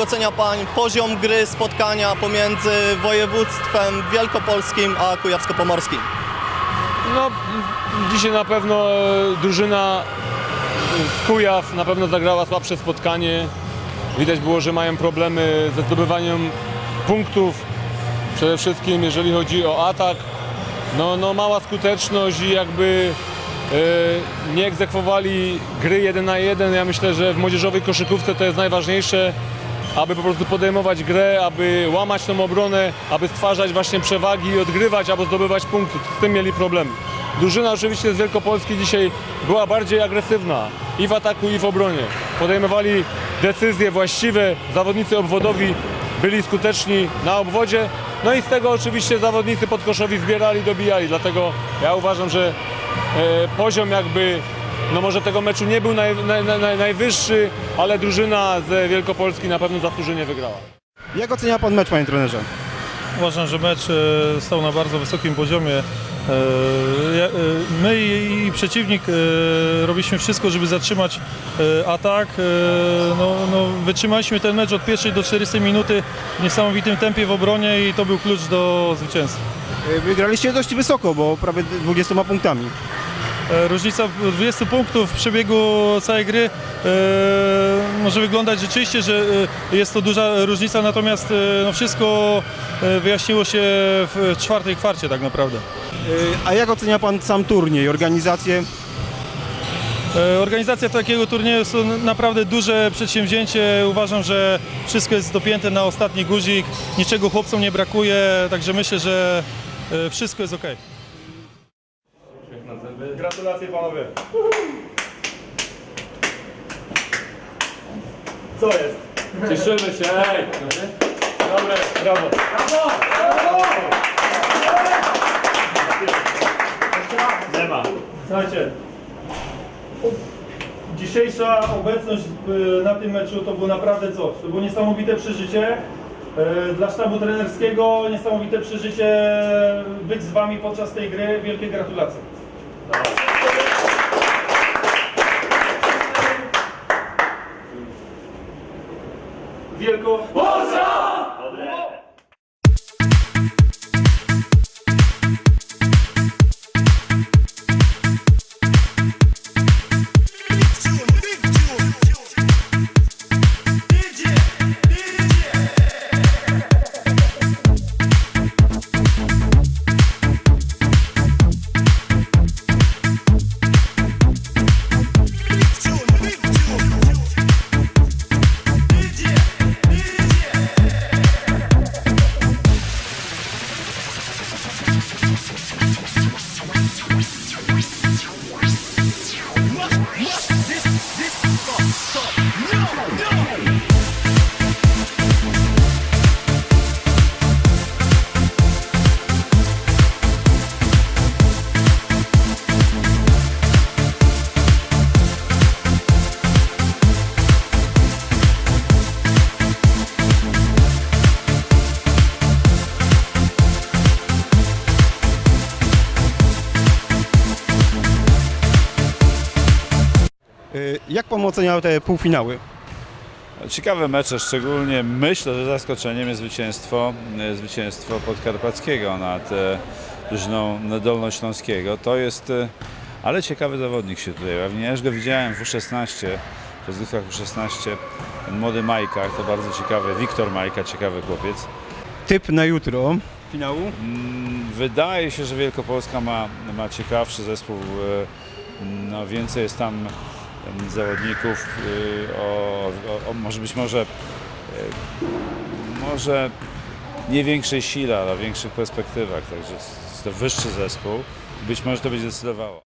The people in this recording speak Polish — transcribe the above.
ocenia Pan poziom gry spotkania pomiędzy województwem wielkopolskim a kujawsko-pomorskim? No, dzisiaj na pewno drużyna z Kujaw na pewno zagrała słabsze spotkanie. Widać było, że mają problemy ze zdobywaniem punktów. Przede wszystkim jeżeli chodzi o atak. No, no mała skuteczność i jakby e, nie egzekwowali gry 1 na 1. Ja myślę, że w młodzieżowej koszykówce to jest najważniejsze, aby po prostu podejmować grę, aby łamać tą obronę, aby stwarzać właśnie przewagi i odgrywać, albo zdobywać punkty. Z tym mieli problem. Drużyna oczywiście z Wielkopolski dzisiaj była bardziej agresywna i w ataku, i w obronie. Podejmowali decyzje właściwe, zawodnicy obwodowi byli skuteczni na obwodzie, no i z tego oczywiście zawodnicy podkoszowi zbierali, dobijali, dlatego ja uważam, że e, poziom jakby, no może tego meczu nie był naj, naj, naj, najwyższy, ale drużyna z Wielkopolski na pewno zasłużenie wygrała. Jak ocenia pan mecz, panie trenerze? Uważam, że mecz e, stał na bardzo wysokim poziomie. E, e, My i przeciwnik robiliśmy wszystko, żeby zatrzymać atak. No, no, wytrzymaliśmy ten mecz od pierwszej do 40 minuty w niesamowitym tempie w obronie i to był klucz do zwycięstwa. Wygraliście dość wysoko, bo prawie 20 punktami. E, Różnica 20 punktów w przebiegu całej gry e, może wyglądać rzeczywiście, że e, jest to duża różnica, natomiast no wszystko wyjaśniło się w czwartej kwarcie tak naprawdę. A jak ocenia pan sam turniej, organizację? Organizacja takiego turnieju jest naprawdę duże przedsięwzięcie. Uważam, że wszystko jest dopięte na ostatni guzik, niczego chłopcom nie brakuje, także myślę, że wszystko jest ok. Gratulacje panowie. Co jest? Cieszymy się, ej! Dobre, brawo. Nie ma. Słuchajcie, dzisiejsza obecność y, na tym meczu to było naprawdę coś. To było niesamowite przeżycie. Y, Dla sztabu trenerskiego niesamowite przeżycie być z Wami podczas tej gry. Wielkie gratulacje. Wielko... Y, pan ocenia te półfinały? Ciekawe mecze, szczególnie myślę, że zaskoczeniem jest zwycięstwo, e, zwycięstwo Podkarpackiego nad e, drużyną Dolnośląskiego. To jest, e, ale ciekawy zawodnik się tutaj ujawnia. Ja już go widziałem w U16, w rozgrywkach U16, ten młody Majka, to bardzo ciekawy, Wiktor Majka, ciekawy chłopiec. Typ na jutro finału? Mm, Wydaje się, że Wielkopolska ma, ma ciekawszy zespół. No, więcej jest tam zawodników e, o, o, o może być może e, może nie większej sile, ale większych perspektywach. Także jest to wyższy zespół. Być może to będzie decydowało.